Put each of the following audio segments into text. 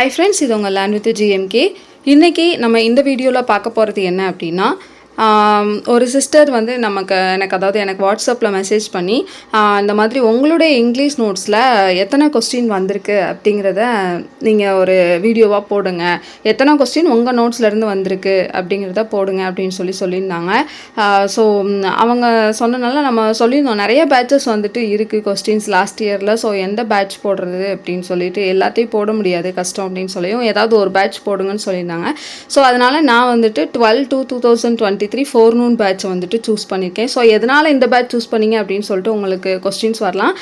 Hi friends இது உங்கள் land with GMK இன்றைக்கி நம்ம இந்த வீடியோவில் பார்க்க போகிறது என்ன அப்படின்னா ஒரு சிஸ்டர் வந்து நமக்கு எனக்கு அதாவது எனக்கு வாட்ஸ்அப்பில் மெசேஜ் பண்ணி இந்த மாதிரி உங்களுடைய இங்கிலீஷ் நோட்ஸில் எத்தனை கொஸ்டின் வந்திருக்கு அப்படிங்கிறத நீங்கள் ஒரு வீடியோவாக போடுங்க. எத்தனை கொஸ்டின் உங்கள் நோட்ஸ்லேருந்து வந்திருக்கு அப்படிங்கிறத போடுங்க அப்படின்னு சொல்லி சொல்லியிருந்தாங்க. ஸோ அவங்க சொன்னனால நம்ம சொல்லியிருந்தோம். நிறைய பேட்சஸ் வந்துட்டு இருக்குது கொஸ்டின்ஸ் லாஸ்ட் இயரில் ஸோ எந்த பேட்ச் போடுறது அப்படின்னு சொல்லிட்டு எல்லாத்தையும் போட முடியாது. கஷ்டம் அப்படின்னு சொல்லியும் ஏதாவது ஒரு பேட்ச் போடுங்கன்னு சொல்லியிருந்தாங்க. ஸோ அதனால் நான் வந்துட்டு twelve two two thousand twenty three forenoon batch வந்துட்டு சூஸ் பண்ணியிருக்கேன் ஸோ எதனால் இந்த பேட்ச் சூஸ் பண்ணீங்க அப்படின்னு சொல்லிட்டு உங்களுக்கு கொஸ்டின்ஸ் வரலாம்.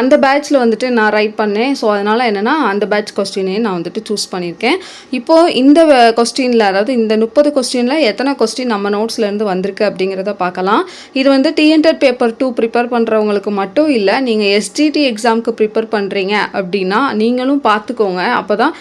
அந்த பேட்ச்சில் வந்துட்டு நான் ரைட் பண்ணேன். ஸோ அதனால் என்னென்னா அந்த பேட்ச் கொஸ்டினே நான் வந்துட்டு சூஸ் பண்ணியிருக்கேன் இப்போது இந்த கொஸ்டினில் அதாவது இந்த முப்பது கொஸ்டினில் எத்தனை கொஸ்டின் நம்ம நோட்ஸ்லேருந்து வந்திருக்கு அப்படிங்கிறத பார்க்கலாம். இது வந்து டிஎன்டெட் பேப்பர் டூ ப்ரிப்பேர் பண்ணுறவங்களுக்கு மட்டும் இல்லை நீங்கள் எஸ்டிடி எக்ஸாமுக்கு ப்ரிப்பேர் பண்ணுறீங்க அப்படின்னா நீங்களும் பார்த்துக்கோங்க. அப்போ தான்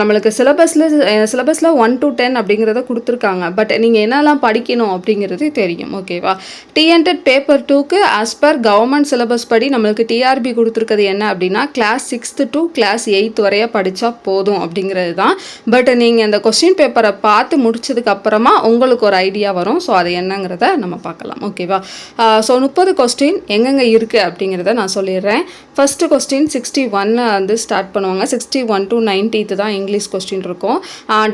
நம்மளுக்கு சிலபஸில் சிலபஸில் ஒன் டு டென் அப்படிங்கிறத கொடுத்துருக்காங்க. பட் நீங்கள் என்னெல்லாம் படிக்கணும் அப்படிங்கிறது தெரியும் ஓகேவா டிஎன்டெட் பேப்பர் டூக்கு ஆஸ் பர் கவர்மெண்ட் சிலபஸ் படி நம்மளுக்கு டிஆர்பி கொடுத்துருக்கிறது என்ன அப்படின்னா class sixth to class eighth வரைய படித்தா போதும் அப்படிங்கிறது தான் பட் நீங்கள் இந்த கொஸ்டின் பேப்பரை பார்த்து முடிச்சதுக்கு அப்புறமா உங்களுக்கு ஒரு ஐடியா வரும். ஸோ அது என்னங்கிறத நம்ம பார்க்கலாம் ஓகேவா ஸோ முப்பது கொஸ்டின் எங்கெங்கே இருக்குது அப்படிங்கிறத நான் சொல்லிடுறேன். ஃபஸ்ட்டு கொஸ்டின் சிக்ஸ்டி ஒன்னு வந்து ஸ்டார்ட் பண்ணுவாங்க. சிக்ஸ்டி ஒன் டு நைன்டீத்து தான் இங்கிலீஷ் கொஸ்டின் இருக்கும்.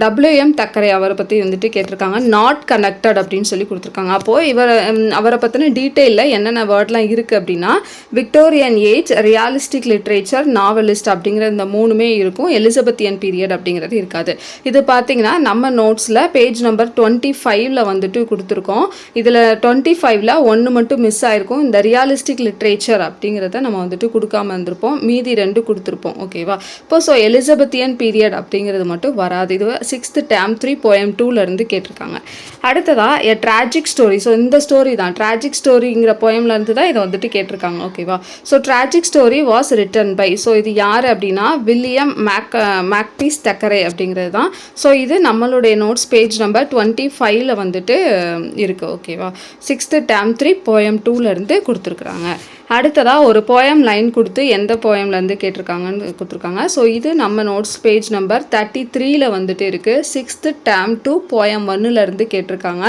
டபிள்யூஎம் தக்கரை அவரை பற்றி வந்துட்டு கேட்டிருக்காங்க. நாட் கனெக்டட் அப்படின்னு சொல்லி கொடுத்துருக்காங்க. அப்போது இவர் அவரை பற்றின டீட்டெயிலில் என்னென்ன வேர்ட்லாம் இருக்குது அப்படின்னா Victorian age realistic literature novelist அப்படிங்கிற இந்த மூணுமே இருக்கும். எலிசபெத்தியன் பீரியட் அப்படிங்கிறது இருக்காது. இது பார்த்தீங்கன்னா நம்ம நோட்ஸில் பேஜ் நம்பர் டுவெண்ட்டி ஃபைவ்ல வந்துட்டு கொடுத்துருக்கோம். இதில் டுவெண்ட்டி ஃபைவ்ல ஒன்று மட்டும் மிஸ் ஆயிருக்கும். இந்த ரியாலிஸ்டிக் லிட்ரேச்சர் அப்படிங்கிறத நம்ம வந்துட்டு கொடுக்காம இருந்திருப்போம். மீதி ரெண்டு கொடுத்துருப்போம். ஓகேவா இப்போ ஸோ எலிசபெத்தியன் பீரியட் அப்படிங்கிறது மட்டும் வராது. இது சிக்ஸ்த்து டேம் த்ரீ போயம் டூலேருந்து கேட்டிருக்காங்க. அடுத்ததா எ ட்ராஜிக் ஸ்டோரி ஸோ இந்த ஸ்டோரி தான். ட்ராஜிக் ஸ்டோரிங்கிற போயம்ல இருந்து தான் இதை வந்துட்டு கேட்டிருக்காங்க. ஓகேவா so tragic story was written by so இது யார் அப்படின்னா வில்லியம் மேக் மேக்பீஸ் தக்கரை அப்படிங்கிறது தான். ஸோ இது நம்மளுடைய நோட்ஸ் பேஜ் நம்பர் டுவெண்ட்டி ஃபைவ்ல வந்துட்டு இருக்குது ஓகேவா சிக்ஸ்த்து டேம் த்ரீ போயம் டூலேருந்து கொடுத்துருக்குறாங்க. அடுத்ததாக ஒரு போயம் லைன் கொடுத்து எந்த போயம்லேருந்து கேட்டிருக்காங்கன்னு கொடுத்துருக்காங்க. ஸோ இது நம்ம நோட்ஸ் பேஜ் நம்பர் தேர்ட்டி த்ரீல வந்துட்டு இருக்குது சிக்ஸ்த்து டேம் டூ போயம் ஒன்னுலேருந்து கேட்டிருக்காங்க.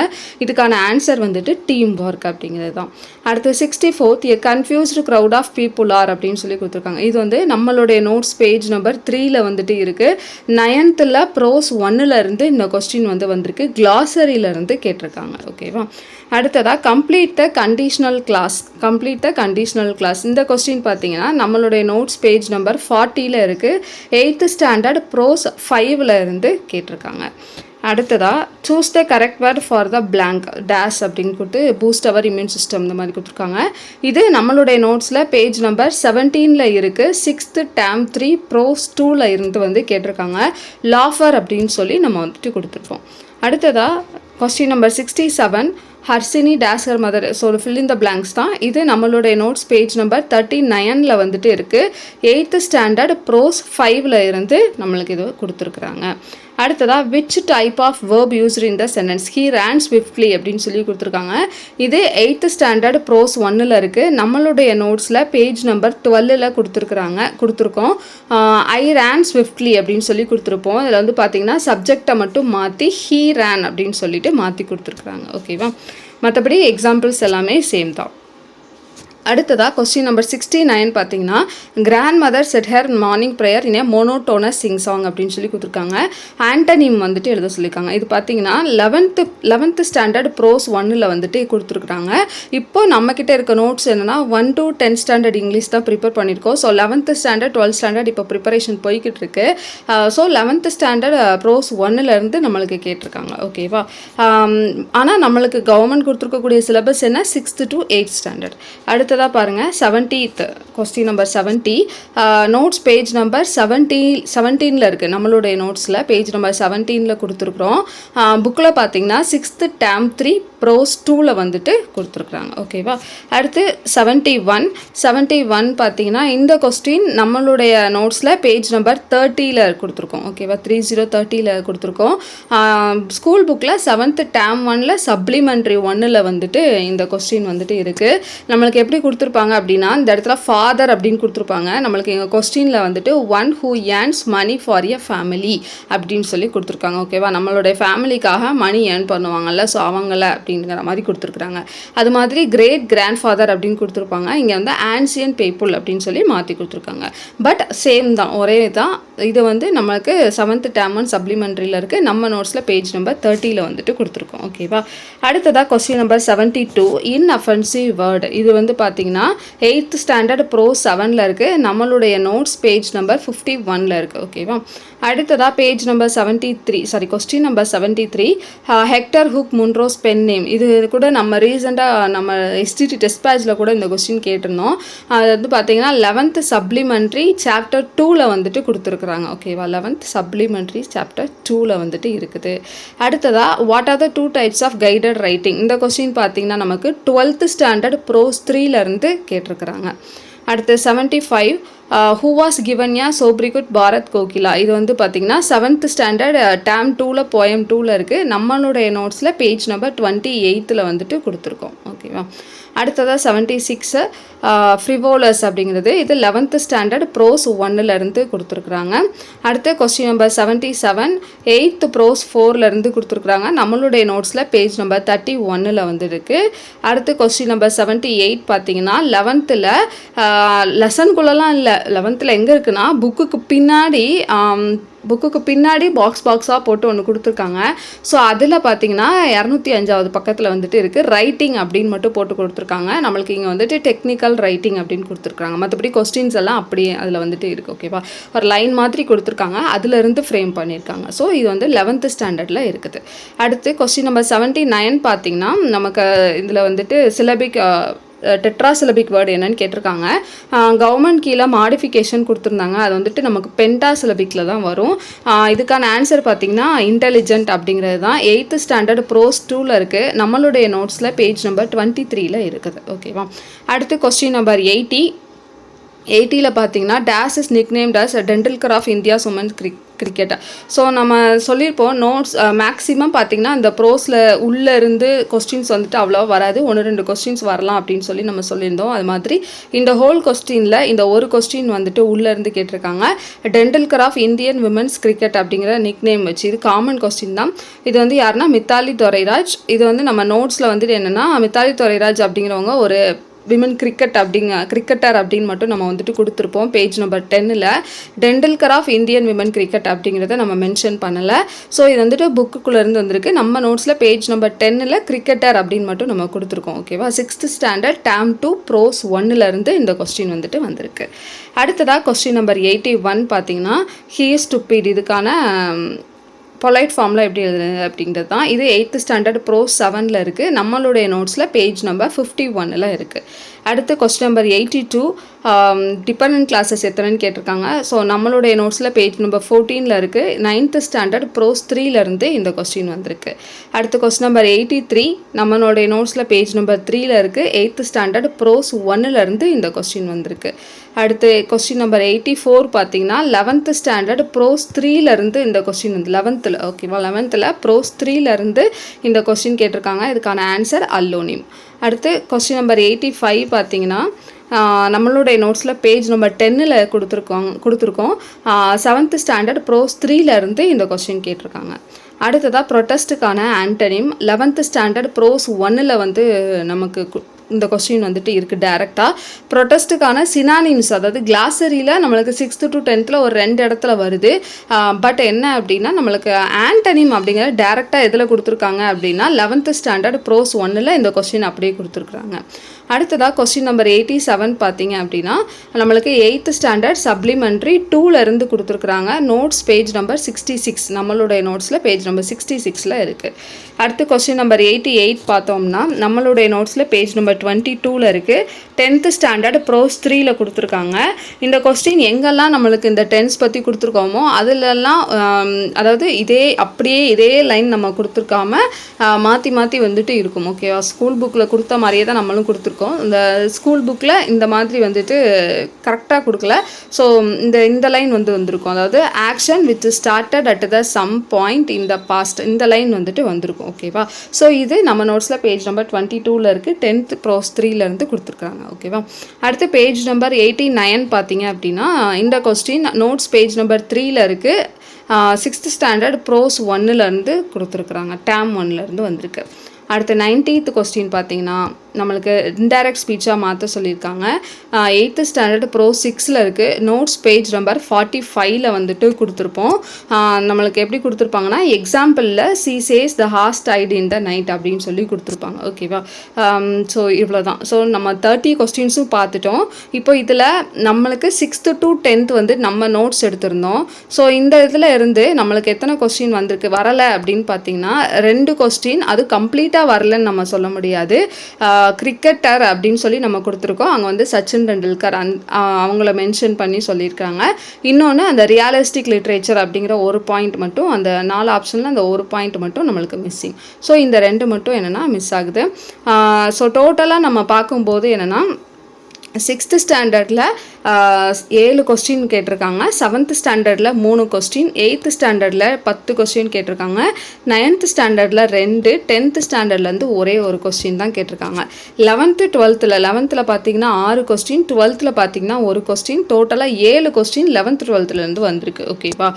இதுக்கான ஆன்சர் வந்துட்டு டீம் ஒர்க் அப்படிங்கிறது தான். அடுத்து sixty fourth a confused crowd of people are அப்படின்னு சொல்லி கொடுத்துருக்காங்க. இது வந்து நம்மளுடைய நோட்ஸ் பேஜ் நம்பர் த்ரீல வந்துட்டு இருக்குது நயன்த்தில் ப்ரோஸ் ஒன்னுலேருந்து இந்த கொஸ்டின் வந்து வந்திருக்கு. கிளாசரியிலேருந்து கேட்டிருக்காங்க. ஓகேவா அடுத்ததாக complete the conditional clause complete the conditional clause இந்த கொஸ்டின் பார்த்தீங்கன்னா நம்மளுடைய நோட்ஸ் பேஜ் நம்பர் ஃபார்ட்டியில் இருக்குது எயித்து ஸ்டாண்டர்ட் ப்ரோஸ் ஃபைவ்ல இருந்து கேட்டிருக்காங்க. அடுத்ததாக choose the correct word for the blank dash அப்படின்னு கொடுத்து பூஸ்ட் அவர் இம்யூன் சிஸ்டம் இந்த மாதிரி கொடுத்துருக்காங்க. இது நம்மளுடைய நோட்ஸில் பேஜ் நம்பர் செவன்டீனில் இருக்குது சிக்ஸ்த்து டேம் த்ரீ ப்ரோஸ் டூவில் இருந்து வந்து கேட்டிருக்காங்க. லாஃபர் அப்படின்னு சொல்லி நம்ம வந்துட்டு கொடுத்துருப்போம் அடுத்ததாக question number sixty seven Harshini டேஸ்கர் mother so fill in the blanks தான். இது நம்மளுடைய நோட்ஸ் பேஜ் நம்பர் தேர்ட்டி நைனில் வந்துட்டு இருக்குது எயித்து ஸ்டாண்டர்ட் ப்ரோஸ் ஃபைவ்ல இருந்து நம்மளுக்கு இது கொடுத்துருக்குறாங்க. அடுத்ததாக which type of verb used in the sentence he ran swiftly அப்படின்னு சொல்லி கொடுத்துருக்காங்க. இது எயித்து ஸ்டாண்டர்ட் ப்ரோஸ் ஒன்னில் இருக்குது நம்மளுடைய நோட்ஸில் பேஜ் நம்பர் டுவெல்லில் கொடுத்துருக்குறாங்க கொடுத்துருக்கோம். ஐ ரேன் ஸ்விஃப்ட்லி அப்படின்னு சொல்லி கொடுத்துருப்போம். இதில் வந்து பார்த்திங்கன்னா சப்ஜெக்டை மட்டும் மாற்றி ஹீ ரேன் அப்படின்னு சொல்லிட்டு மாற்றி கொடுத்துருக்குறாங்க. ஓகேவா மற்றபடி எக்ஸாம்பிள்ஸ் எல்லாமே சேம் தான். அடுத்ததாக கொஸ்டின் நம்பர் சிக்ஸ்டி நைன் பார்த்தீங்கன்னா grandmother said her morning prayer in a monotonous sing song அப்படின்னு சொல்லி கொடுத்துருக்காங்க. ஆண்டனிம் வந்துட்டு எழுத சொல்லியிருக்காங்க. இது பார்த்தீங்கன்னா லெவன்த்து லெவன்த்து ஸ்டாண்டர்ட் ப்ரோஸ் ஒன்னில் வந்துட்டு கொடுத்துருக்குறாங்க. இப்போ நம்மக்கிட்ட இருக்க நோட்ஸ் என்னென்னா one to tenth standard English தான் ப்ரிப்பேர் பண்ணியிருக்கோம். So eleventh standard twelfth standard இப்போ ப்ரிப்பரேஷன் போய்கிட்டு இருக்கு. ஸோ லெவன்த்து ஸ்டாண்டர்ட் ப்ரோஸ் ஒன்னிலேருந்து நம்மளுக்கு கேட்டிருக்காங்க. ஓகேவா ஆனால் நம்மளுக்கு கவர்மெண்ட் கொடுத்துருக்கக்கூடிய சிலபஸ் என்ன? சிக்ஸ்த்து டு எயிட் ஸ்டாண்டர்ட் அடுத்து அடுத்ததாக பாருங்கள் seventieth question number seventy notes page number seventy செவன்டீனில் இருக்குது நம்மளுடைய நோட்ஸில் பேஜ் நம்பர் செவன்டீனில் கொடுத்துருக்குறோம். புக்கில் பார்த்தீங்கன்னா சிக்ஸ்த்து டேம் த்ரீ ப்ரோஸ் டூவில் வந்துட்டு கொடுத்துருக்குறாங்க. ஓகேவா அடுத்து செவன்ட்டி ஒன் செவன்ட்டி ஒன் பார்த்தீங்கன்னா இந்த கொஸ்டின் நம்மளுடைய நோட்ஸில் பேஜ் நம்பர் தேர்ட்டியில் கொடுத்துருக்கோம். ஓகேவா த்ரீ ஜீரோ தேர்ட்டியில் கொடுத்துருக்கோம். ஸ்கூல் புக்கில் செவன்த்து டேம் ஒனில் சப்ளிமெண்ட்ரி ஒன்னில் வந்துட்டு இந்த கொஸ்டின் வந்துட்டு இருக்குது நம்மளுக்கு எப்படி கொடுத்துருப்பாங்க அப்படின்னா இந்த இடத்துல ஃபாதர் அப்படின்னு கொடுத்துருப்பாங்க. நம்மளுக்கு எங்கள் கொஸ்டினில் வந்துட்டு one who earns money for a family அப்படின்னு சொல்லி கொடுத்துருக்காங்க ஓகேவா நம்மளுடைய ஃபேமிலிக்காக மணி ஏர்ன் பண்ணுவாங்கல்ல ஸோ அவங்கள அப்படிங்கிற மாதிரி கொடுத்துருக்குறாங்க. அது மாதிரி கிரேட் கிராண்ட் ஃபாதர் அப்படின்னு கொடுத்துருப்பாங்க. இங்கே வந்து ஆன்சியன் பீப்புள் அப்படின்னு சொல்லி மாற்றி கொடுத்துருக்காங்க. பட் சேம் தான் ஒரே தான். இது வந்து நம்மளுக்கு செவன்த் டேம் ஒன் சப்ளிமெண்ட்ரியில் இருக்குது நம்ம நோட்ஸில் பேஜ் நம்பர் தேர்ட்டியில் வந்துட்டு கொடுத்துருக்கோம் ஓகேவா அடுத்ததாக question number seventy two inoffensive word இது வந்து பார்த்து பார்த்தீங்கன்னா எயித்து ஸ்டாண்டர்ட் ப்ரோ செவனில் இருக்குது நம்மளுடைய நோட்ஸ் பேஜ் நம்பர் ஃபிஃப்டி ஒனில் இருக்குது ஓகேவா அடுத்ததாக page number seventy three sorry question number seventy three Hector Hugh Munro's pen name இது கூட நம்ம ரீசெண்டாக நம்ம ஹிஸ்டிரி டெஸ்ட் பேஜில் கூட இந்த கொஸ்டின் கேட்டிருந்தோம். அது வந்து பார்த்தீங்கன்னா லெவன்த்து சப்ளிமெண்ட்ரி சாப்டர் டூவில் வந்துட்டு கொடுத்துருக்குறாங்க. ஓகேவா லெவன்த் சப்ளிமெண்ட்ரி சாப்டர் டூவில் வந்துட்டு இருக்குது. அடுத்ததாக what are the two types of guided writing இந்த கொஸ்டின் பார்த்தீங்கன்னா நமக்கு டுவெல்த்து ஸ்டாண்டர்ட் ப்ரோஸ் த்ரீலேருந்து கேட்டிருக்கிறாங்க. அடுத்து seventy five who was given ya sobriquet Bharat Kokila இது வந்து பார்த்தீங்கன்னா செவன்த் ஸ்டாண்டர்ட் டேம் uh, டூவில் போயம் டூவில் இருக்குது நம்மளுடைய நோட்ஸில் பேஜ் நம்பர் டுவெண்ட்டி எயித்தில் வந்துட்டு கொடுத்துருக்கோம். ஓகேவா அடுத்ததாக செவன்ட்டி சிக்ஸு uh, ஃப்ரிவோலஸ் அப்படிங்கிறது. இது லெவன்த்து ஸ்டாண்டர்ட் ப்ரோஸ் ஒன்னுலேருந்து கொடுத்துருக்குறாங்க. அடுத்து question number seventy seven eighth prose ஃபோர்லேருந்து கொடுத்துருக்குறாங்க. நம்மளுடைய நோட்ஸில் பேஜ் நம்பர் தேர்ட்டி ஒன்னில் வந்து இருக்குது அடுத்து கொஸ்டின் நம்பர் செவன்ட்டி எயிட் பார்த்தீங்கன்னா லெவன்த்தில் லெசன்குள்ளெல்லாம் இல்லை லெவன்த்தில் எங்கே இருக்குன்னா புக்குக்கு பின்னாடி புக்குக்கு பின்னாடி பாக்ஸ் பாக்ஸாக போட்டு ஒன்று கொடுத்துருக்காங்க. ஸோ அதில் பார்த்தீங்கன்னா இரநூத்தி அஞ்சாவது பக்கத்தில் வந்துட்டு இருக்குது ரைட்டிங் அப்படின்னு மட்டும் போட்டு கொடுத்துருக்காங்க. நம்மளுக்கு இங்கே வந்துட்டு டெக்னிக்கல் ரைட்டிங் அப்படின்னு கொடுத்துருக்காங்க. மற்றபடி கொஸ்டின்ஸ் எல்லாம் அப்படியே அதில் வந்துட்டு இருக்குது ஓகேவா ஒரு லைன் மாதிரி கொடுத்துருக்காங்க. அதுலேருந்து ஃப்ரேம் பண்ணியிருக்காங்க ஸோ இது வந்து லெவன்த்து ஸ்டாண்டர்டில் இருக்குது. அடுத்து கொஸ்டின் நம்பர் செவன்ட்டி நைன் பார்த்தீங்கன்னா நமக்கு இதில் வந்துட்டு சிலபிக் டெட்ராசிலபிக் வேர்டு என்னன்னு கேட்டிருக்காங்க. கவர்மெண்ட் கீழே மாடிஃபிகேஷன் கொடுத்துருந்தாங்க. அது வந்துட்டு நமக்கு பென்டாசிலபிக்கில் தான் வரும். இதுக்கான ஆன்சர் பார்த்தீங்கன்னா இன்டெலிஜென்ட் அப்படிங்கிறது தான் எயித்து ஸ்டாண்டர்ட் ப்ரோஸ் டூவில் இருக்குது நம்மளுடைய நோட்ஸில் பேஜ் நம்பர் டுவெண்ட்டி த்ரீல இருக்குது ஓகேவா அடுத்து கொஸ்டின் நம்பர் எயிட்டி எயிட்டியில் பார்த்தீங்கன்னா this is nickname this Tendulkar of India women கிரிக் கிரிக்கெட்டை ஸோ நம்ம சொல்லியிருப்போம் நோட்ஸ் மேக்ஸிமம் பார்த்தீங்கன்னா அந்த ப்ரோஸில் உள்ளே இருந்து கொஸ்டின்ஸ் வந்துட்டு அவ்வளோவா வராது. ஒன்று ரெண்டு கொஸ்டின்ஸ் வரலாம் அப்படின்னு சொல்லி நம்ம சொல்லியிருந்தோம். அது மாதிரி இந்த ஹோல் கொஸ்டினில் இந்த ஒரு கொஸ்டின் வந்துட்டு உள்ளே இருந்து கேட்டிருக்காங்க. Tendulkar of Indian women's cricket அப்படிங்கிற நிக் நேம் வச்சு இது காமன் கொஸ்டின் தான். இது வந்து யாருன்னா மித்தாலி துரைராஜ் இது வந்து நம்ம நோட்ஸில் வந்துட்டு என்னென்னா மித்தாலி துரைராஜ் அப்படிங்கிறவங்க ஒரு விமன் கிரிக்கெட் அப்படிங்க கிரிக்கெட்டர் அப்படின்னு மட்டும் நம்ம வந்துட்டு கொடுத்துருப்போம். பேஜ் நம்பர் டென்னில் Tendulkar of Indian women cricket அப்படிங்கிறத நம்ம மென்ஷன் பண்ணலை. ஸோ இது வந்துட்டு புக்குக்குள்ளேருந்து வந்திருக்கு. நம்ம நோட்ஸில் பேஜ் நம்பர் டென்னில் கிரிக்கெட்டர் அப்படின்னு மட்டும் நம்ம கொடுத்துருக்கோம் ஓகேவா sixth standard term two prose ஒன்னிலேருந்து இந்த கொஸ்டின் வந்துட்டு வந்திருக்கு. அடுத்ததாக கொஸ்டின் நம்பர் எயிட்டி ஒன் பார்த்தீங்கன்னா ஹீஸ் டுப்பிட் இதுக்கான பொலைட் ஃபார்மில் எப்படி எழுதுறது அப்படிங்கிறது தான். இது எயித்து ஸ்டாண்டர்ட் ப்ரோ செவனில் இருக்குது நம்மளுடைய நோட்ஸில் பேஜ் நம்பர் ஃபிஃப்டி ஒன்னில் இருக்குது அடுத்து question number eighty two depend clauses எத்தனைன்னு கேட்டிருக்காங்க. ஸோ நம்மளுடைய நோட்ஸில் பேஜ் நம்பர் ஃபோர்டீனில் இருக்குது நைன்த்து ஸ்டாண்டர்ட் ப்ரோஸ் த்ரீலேருந்து இந்த கொஸ்டின் வந்திருக்கு. அடுத்து கொஸ்டின் நம்பர் எயிட்டி த்ரீ நம்மளுடைய நோட்ஸில் பேஜ் நம்பர் த்ரீயில் இருக்குது எயித்து ஸ்டாண்டர்ட் ப்ரோஸ் ஒன்னுலேருந்து இந்த கொஸ்டின் வந்திருக்கு. அடுத்து கொஸ்டின் நம்பர் எயிட்டி ஃபோர் பார்த்தீங்கன்னா லெவன்த்து ஸ்டாண்டர்ட் ப்ரோஸ் த்ரீலேருந்து இந்த கொஸ்டின் வந்து லெவன்த்தில் ஓகேவா லெவன்த்தில் ப்ரோஸ் த்ரீலேருந்து இந்த கொஸ்டின் கேட்டிருக்காங்க. இதுக்கான ஆன்சர் அல்லோனிம். அடுத்து கொஸ்டின் நம்பர் எயிட்டி ஃபைவ் பார்த்தீங்கன்னா நம்மளுடைய நோட்ஸில் பேஜ் நம்பர் டென்னில் கொடுத்துருக்கோம் கொடுத்துருக்கோம். செவன்த்து ஸ்டாண்டர்ட் ப்ரோஸ் த்ரீலேருந்து இந்த கொஸ்டின் கேட்டிருக்காங்க. அடுத்ததாக ப்ரொட்டஸ்ட்டுக்கான ஆண்டனிம் லெவன்த்து ஸ்டாண்டர்ட் ப்ரோஸ் ஒன்னில் வந்து நமக்கு இந்த கொஸ்டின் வந்துட்டு இருக்குது டேரெக்டாக ப்ரொட்டஸ்ட்டுக்கான சினானிம்ஸ் அதாவது கிளாசரியில் நம்மளுக்கு சிக்ஸ்த்து டு டென்த்தில் ஒரு ரெண்டு இடத்துல வருது. பட் என்ன அப்படின்னா நம்மளுக்கு ஆண்டனிம் அப்படிங்கிற டேரெக்டாக எதில் கொடுத்துருக்காங்க அப்படின்னா லெவன்த்து ஸ்டாண்டர்ட் ப்ரோஸ் ஒன்னில் இந்த கொஸ்டின் அப்படியே கொடுத்துருக்குறாங்க. அடுத்ததாக கொஸ்டின் நம்பர் எயிட்டி செவன் பார்த்தீங்க அப்படின்னா நம்மளுக்கு எயித்து ஸ்டாண்டர்ட் சப்ளிமெண்ட்ரி டூலேருந்து கொடுத்துருக்குறாங்க. Notes page number sixty six நம்மளுடைய நோட்ஸில் பேஜ் நம்பர் சிக்ஸ்டி சிக்ஸில் இருக்குது அடுத்து கொஸ்டின் நம்பர் எயிட்டி எயிட் பார்த்தோம்னா நம்மளுடைய நோட்ஸில் பேஜ் நம்பர் டுவெண்ட்டி டூவில் இருக்குது டென்த்து ஸ்டாண்டர்ட் ப்ரோஸ் த்ரீயில் கொடுத்துருக்காங்க. இந்த கொஸ்டின் எங்கெல்லாம் நம்மளுக்கு இந்த டென்ஸ் பற்றி கொடுத்துருக்கோமோ அதிலெல்லாம் அதாவது இதே அப்படியே இதே லைன் நம்ம கொடுத்துருக்காம மாற்றி மாற்றி வந்துட்டு இருக்கும். ஓகேவா ஸ்கூல் புக்கில் கொடுத்த மாதிரியே தான் நம்மளும் கொடுத்துருக்கோம். இந்த ஸ்கூல் புக்கில் இந்த மாதிரி வந்துட்டு கரெக்டாக கொடுக்கல. ஸோ இந்த இந்த லைன் வந்து வந்திருக்கும். அதாவது action with started at the some point in the past இந்த லைன் வந்துட்டு வந்திருக்கும். ஓகேவா ஸோ இது நம்ம நோட்ஸில் பேஜ் நம்பர் டுவெண்ட்டி டூவில் இருக்குது டென்த் ப்ரோ ப்ரோஸ் த்ரீலேருந்து கொடுத்துருக்காங்க ஓகேவா அடுத்து பேஜ் நம்பர் எயிட்டி நைன் பார்த்தீங்க அப்படின்னா இந்த கொஸ்டின் நோட்ஸ் பேஜ் நம்பர் த்ரீல இருக்குது சிக்ஸ்த் ஸ்டாண்டர்ட் ப்ரோஸ் ஒன்னுலேருந்து கொடுத்துருக்குறாங்க டேம் ஒன்லேருந்து வந்திருக்கு. அடுத்து நைன்டீத் கொஸ்டின் பார்த்தீங்கன்னா நம்மளுக்கு இன்டைரக்ட் ஸ்பீச்சாக மாற்ற சொல்லியிருக்காங்க. எயித்து ஸ்டாண்டர்ட் ப்ரோ சிக்ஸில் இருக்குது நோட்ஸ் பேஜ் நம்பர் ஃபார்ட்டி ஃபைவ்ல வந்துட்டு கொடுத்துருப்போம். நம்மளுக்கு எப்படி கொடுத்துருப்பாங்கன்னா எக்ஸாம்பிளில் she chase the host eyed in the night அப்படின்னு சொல்லி கொடுத்துருப்பாங்க. ஓகேவா ஸோ இவ்வளோ தான் ஸோ நம்ம தேர்ட்டி கொஸ்டின்ஸும் பார்த்துட்டோம். இப்போ இதில் நம்மளுக்கு சிக்ஸ்த்து டு டென்த் வந்து நம்ம நோட்ஸ் எடுத்திருந்தோம். ஸோ இந்த இதில் இருந்து நம்மளுக்கு எத்தனை கொஸ்டின் வந்திருக்கு? வரலை அப்படின்னு பார்த்தீங்கன்னா ரெண்டு கொஸ்டின் அது கம்ப்ளீட் கம்ப்ளீட்டாக வரலன்னு நம்ம சொல்ல முடியாது. கிரிக்கெட்டர் அப்படின்னு சொல்லி நம்ம கொடுத்துருக்கோம். அங்கே வந்து சச்சின் டெண்டுல்கர் அந் அவங்கள மென்ஷன் பண்ணி சொல்லியிருக்காங்க. இன்னொன்று அந்த ரியாலிஸ்டிக் லிட்ரேச்சர் அப்படிங்கிற ஒரு பாயிண்ட் மட்டும் அந்த நாலு ஆப்ஷனில் அந்த ஒரு பாயிண்ட் மட்டும் நம்மளுக்கு மிஸ்ஸிங் ஸோ இந்த ரெண்டு மட்டும் என்னென்னா மிஸ் ஆகுது. ஸோ டோட்டலாக நம்ம பார்க்கும்போது என்னென்னா சிக்ஸ்த்து ஸ்டாண்டர்டில் ஏழு கொஸ்டின் கேட்டிருக்காங்க. செவன்த் ஸ்டாண்டர்டில் மூணு கொஸ்டின் எயித்து ஸ்டாண்டர்டில் பத்து கொஸ்டின் கேட்டிருக்காங்க. நைன்த்து ஸ்டாண்டர்டில் ரெண்டு டென்த்து ஸ்டாண்டர்ட்லேருந்து ஒரே ஒரு கொஸ்டின் தான் கேட்டிருக்காங்க. லெவன்த்து டுவெல்த்தில் லெவன்த்தில் பார்த்தீங்கன்னா ஆறு கொஸ்டின் டுவெல்த்தில் பார்த்தீங்கன்னா ஒரு கொஸ்டின் டோட்டலாக ஏழு கொஸ்டின் லெவன்த்து டுவெல்த்துலேருந்து வந்திருக்கு. ஓகேவா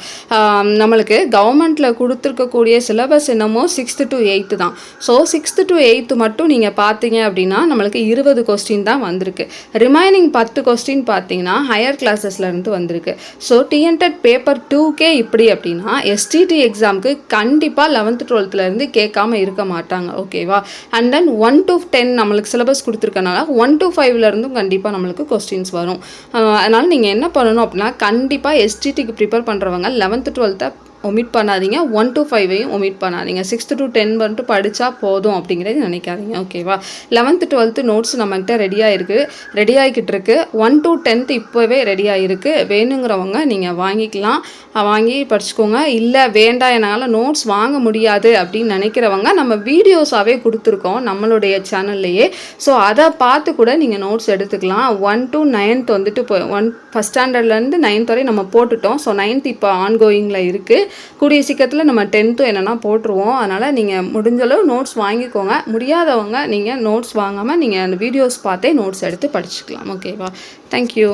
நம்மளுக்கு கவர்மெண்ட்டில் கொடுத்துருக்கக்கூடிய சிலபஸ் என்னமோ சிக்ஸ்த்து டு எயித்து தான். ஸோ சிக்ஸ்த்து டு எயித்து மட்டும் நீங்கள் பார்த்தீங்க அப்படின்னா நம்மளுக்கு இருபது கொஸ்டின் தான் வந்திருக்கு. ரிமைனிங் பத்து கொஸ்டின் பார்த்தீங்கன்னா ஹையர் கிளாஸஸ்லேருந்து வந்திருக்கு. ஸோ டிஎன்டெட் பேப்பர் டூக்கே இப்படி அப்படின்னா எஸ்டிடி எக்ஸாமுக்கு கண்டிப்பாக லெவன்த்து டுவெல்த்துலேருந்து கேட்காம இருக்க மாட்டாங்க. ஓகேவா and then one to ten நம்மளுக்கு சிலபஸ் கொடுத்துருக்கனால ஒன் டு ஃபைவ்லேருந்தும் கண்டிப்பாக நம்மளுக்கு கொஸ்டின்ஸ் வரும். அதனால் நீங்கள் என்ன பண்ணணும் அப்படின்னா கண்டிப்பாக எஸ்டிடிக்கு ப்ரிப்பேர் பண்ணுறவங்க லெவன்த்து டுவெல்த்தை ஒமிட் பண்ணாதீங்க. ஒன் டு ஃபைவையும் ஒமிட் பண்ணாதீங்க. சிக்ஸ்த்து டு டென் வந்துட்டு படித்தா போதும் அப்படிங்கிறது நினைக்காதீங்க. ஓகேவா லெவன்த்து டுவெல்த்து நோட்ஸ் நம்மகிட்ட ரெடியாக இருக்குது ரெடி ஆகிக்கிட்டு இருக்குது ஒன் டு டென்த்து இப்போவே ரெடியாக இருக்குது வேணுங்கிறவங்க நீங்கள் வாங்கிக்கலாம். வாங்கி படிச்சுக்கோங்க. இல்லை வேண்டாம் என்னால் நோட்ஸ் வாங்க முடியாது அப்படின்னு நினைக்கிறவங்க நம்ம வீடியோஸாகவே கொடுத்துருக்கோம் நம்மளுடைய சேனல்லையே ஸோ அதை பார்த்து கூட நீங்கள் நோட்ஸ் எடுத்துக்கலாம். ஒன் டு நைன்த் வந்துட்டு இப்போ ஒன் ஃபஸ்ட் ஸ்டாண்டர்ட்லேருந்து நைன்த் வரை நம்ம போட்டுட்டோம். ஸோ நைன்த் இப்போ ஆன்கோயிங்கில் இருக்குது கூடிய சீக்கிரத்தில் நம்ம டென்த்தும் என்னென்னா போட்டுருவோம். அதனால் நீங்கள் முடிஞ்சளவு நோட்ஸ் வாங்கிக்கோங்க. முடியாதவங்க நீங்கள் நோட்ஸ் வாங்காமல் நீங்கள் அந்த வீடியோஸ் பார்த்தே நோட்ஸ் எடுத்து படிச்சுக்கலாம். ஓகேவா தேங்க்யூ